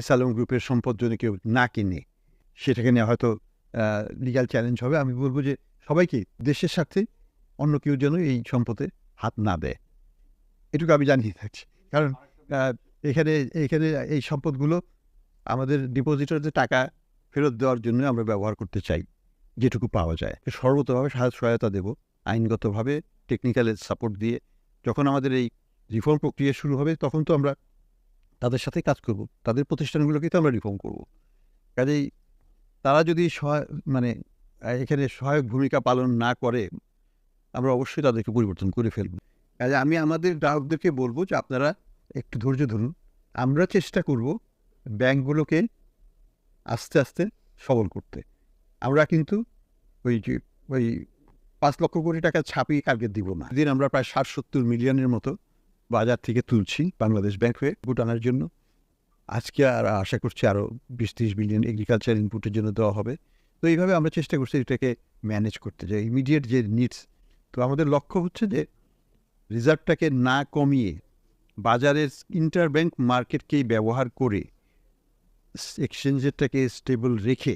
S Alam গ্রুপের সম্পদ যদি কেউ না কিনে, সেটাকে নিয়ে হয়তো লিগাল চ্যালেঞ্জ হবে। আমি বলব যে সবাইকে দেশের সাথে অন্য কেউ যেন এই সম্পদে হাত না দেয়। এটুকু আমি জানিয়ে থাকছি কারণ এখানে এখানে এই সম্পদগুলো আমাদের ডিপোজিটরদের টাকা ফেরত দেওয়ার জন্য আমরা ব্যবহার করতে চাই, যেটুকু পাওয়া যায়। সর্বতভাবে সহায়তা দেব আইনগতভাবে টেকনিক্যাল সাপোর্ট দিয়ে। যখন আমাদের এই রিফর্ম প্রক্রিয়া শুরু হবে, তখন তো আমরা তাদের সাথে কাজ করব। তাদের প্রতিষ্ঠানগুলোকে তো আমরা রিফর্ম করব। কাজেই তারা যদি সহায় মানে এখানে সহায়ক ভূমিকা পালন না করে, আমরা অবশ্যই তাদেরকে পরিবর্তন করে ফেলব। কাজে আমি আমাদের গ্রাহকদেরকে বলব যে আপনারা একটু ধৈর্য ধরুন। আমরা চেষ্টা করব ব্যাংকগুলোকে আস্তে আস্তে সবল করতে। আমরা কিন্তু ওই যে, ওই পাঁচ লক্ষ কোটি টাকা ছাপিয়ে কালকে দিব না। দিন আমরা প্রায় ষাট সত্তর মিলিয়নের মতো বাজার থেকে তুলছি বাংলাদেশ ব্যাংক হয়ে ইনপুট আনার জন্য। আজকে আর আশা করছি আরও বিশ ত্রিশ বিলিয়ন এগ্রিকালচার ইনপুটের জন্য দেওয়া হবে। তো এইভাবে আমরা চেষ্টা করছি এটাকে ম্যানেজ করতে, যে ইমিডিয়েট যে নিডস তো আমাদের লক্ষ্য হচ্ছে যে রিজার্ভটাকে না কমিয়ে বাজারের ইন্টার ব্যাংক মার্কেটকেই ব্যবহার করে এক্সচেঞ্জেরটাকে স্টেবল রেখে